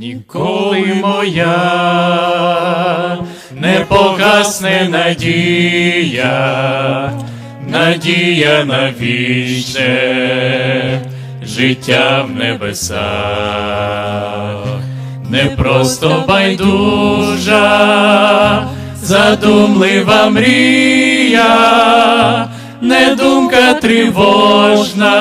Ніколи моя не погасне надія, надія на вічне життя в небесах, не просто байдужа, задумлива мрія, не думка тривожна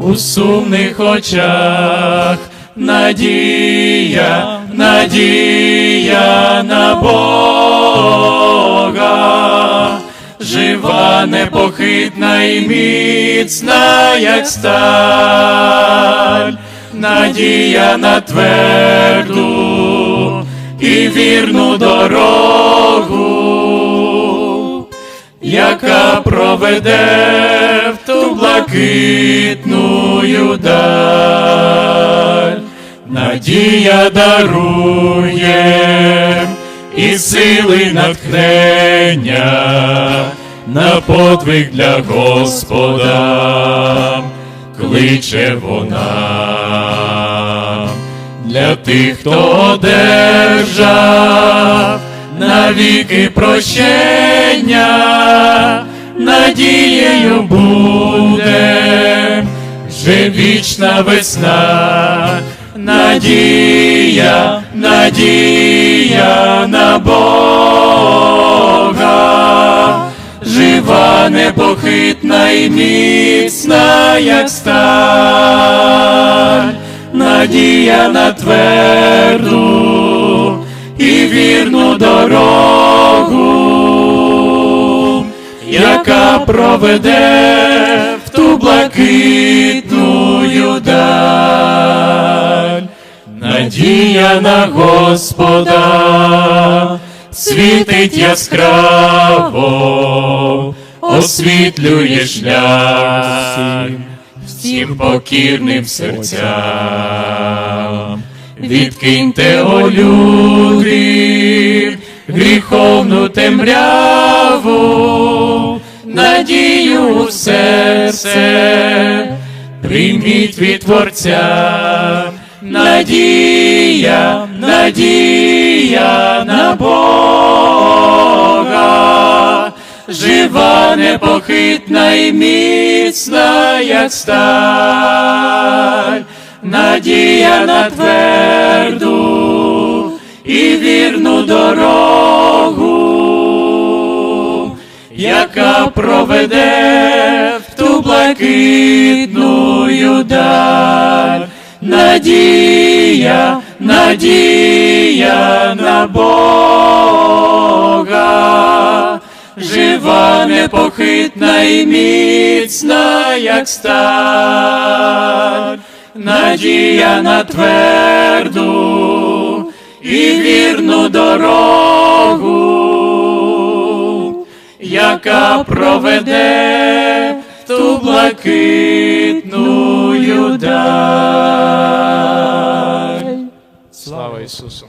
у сумних очах. Надія, надія на Бога, жива, непохитна і міцна, як сталь, надія на тверду і вірну дорогу, яка проведе в ту блакитную даль. Надія дарує і сили натхнення на подвиг для Господа, кличе вона для тих, хто одержав навіки прощення, надією буде вже вічна весна, надія, надія на Бога, жива, непохитна і міцна, як сталь, надія на тверду і вірну дорогу, яка проведе блакитную даль. Надія на Господа світить яскраво, освітлює шлях всім покірним серцям. Відкиньте, о люди, гріховну темряву, надію в серце, прийміть від Творця, надія, надія на Бога, жива, непохитна і міцна, як сталь, надія на тверду і вірну дорогу, яка проведе в ту блакитную даль. Надія, надія на Бога, жива, непохитна і міцна, як сталь, надія на тверду і вірну дорогу, яка проведе в ту блакитну даль. Слава Ісусу!